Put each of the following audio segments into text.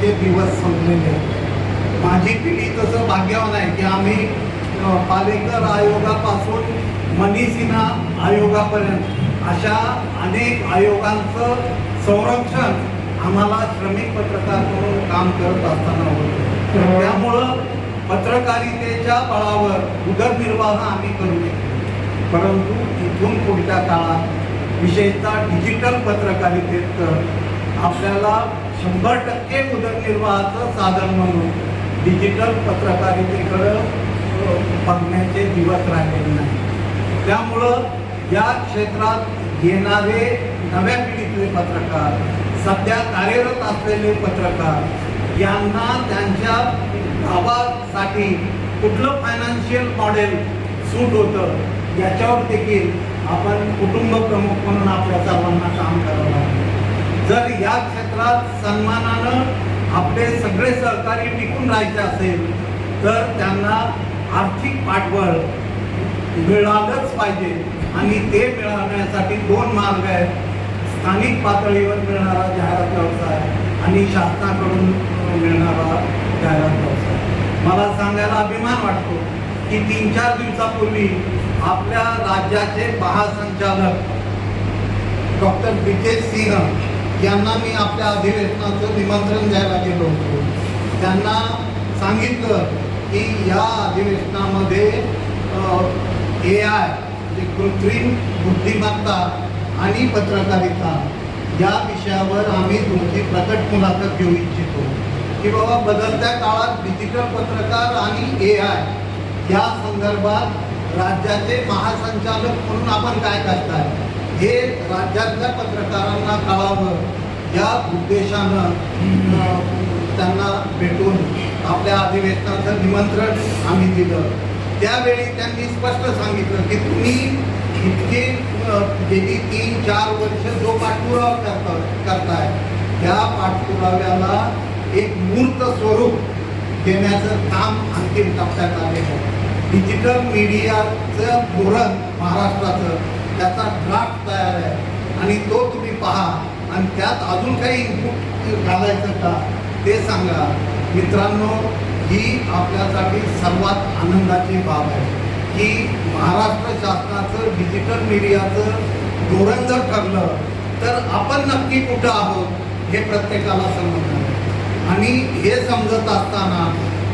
ते दिवस संपलेले. माझी पिढी तसं भाग्यवान आहे की आम्ही पालेकर आयोगापासून मनी सिन्हा आयोगापर्यंत अशा अनेक आयोगांचं संरक्षण आम्हाला श्रमिक पत्रकार म्हणून काम करत असताना होतं. त्यामुळं पत्रकारितेच्या बळावर उदरनिर्वाह आम्ही करू शकतो परंतु इथून पुढच्या काळात विशेषतः डिजिटल पत्रकारितेत तर आपल्याला शंभर टक्के उदरनिर्वाहाचं साधन म्हणून डिजिटल पत्रकारितेकडं बघण्याचे दिवस राहिलेले नाही त्यामुळं या क्षेत्रात येणारे नव्या पत्रकार सध्या कार्यरत असलेले पत्रकार यांना त्यांच्या गावासाठी कुठलं फायनान्शियल मॉडेल सूट होतं याच्यावर देखील आपण कुटुंब प्रमुख म्हणून आपल्या सर्वांना काम करावं लागतं जर या क्षेत्रात सन्मानानं आपले सगळे सहकारी टिकून राहायचे असेल तर त्यांना आर्थिक पाठबळ मिळालंच पाहिजे आणि ते मिळवण्यासाठी दोन मार्ग आहेत. स्थानिक पातळीवर मिळणारा जाहिरात व्यवसाय आणि शासनाकडून मिळणारा जाहिरात व्यवसाय. मला सांगायला अभिमान वाटतो की तीन चार दिवसापूर्वी आपल्या राज्याचे महासंचालक डॉक्टर बी के सिंह यांना मी आपल्या अधिवेशनाचं निमंत्रण द्यायला गेलो होतो. त्यांना सांगितलं की या अधिवेशनामध्ये ए आय म्हणजे कृत्रिम बुद्धिमत्ता आणि पत्रकारिता या विषयावर आम्ही तुमची प्रकट मुलाखत घेऊ इच्छितो की बाबा बदलत्या काळात डिजिटल पत्रकार आणि ए आय या संदर्भात राज्याचे महासंचालक म्हणून आपण काय करताय? हे राज्यातल्या पत्रकारांना कळावं या उद्देशानं त्यांना भेटून आपल्या अधिवेशनाचं निमंत्रण आम्ही दिलं. त्यावेळी त्यांनी स्पष्ट सांगितलं की तुम्ही गेली तीन चार वर्ष जो पाठपुरावा करता करताय त्या पाठपुराव्याला एक मूर्त स्वरूप देण्याचं काम अंतिम टप्प्यात आलेलं आहे. डिजिटल मीडियाचं धोरण महाराष्ट्राचं त्याचा ड्राफ्ट तयार आहे. आणि तो तुम्ही पहा आणि त्यात अजून काही इनपुट घालायचं का ते सांगा. मित्रांनो ही आपल्यासाठी सर्वात आनंदाची बाब आहे. की महाराष्ट्र शासनाचं डिजिटल मीडियाचं धोरण जर ठरलं तर आपण नक्की कुठं आहोत हे प्रत्येकाला समजणार आणि हे समजत असताना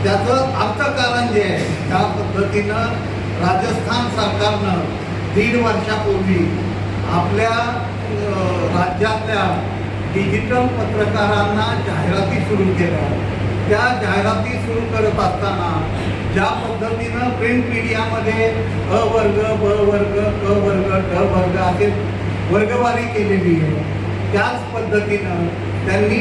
त्याचं अर्थकारण जे आहे त्या पद्धतीनं राजस्थान सरकारनं दीड वर्षापूर्वी आपल्या राज्यातल्या डिजिटल पत्रकारांना जाहिराती सुरू केल्या. त्या जाहिराती सुरू करत असताना ज्या पद्धतीनं प्रिंट मीडियामध्ये अ वर्ग ब वर्ग क वर्ग ड वर्ग असे वर्गवारी केलेली आहे त्याच पद्धतीनं त्यांनी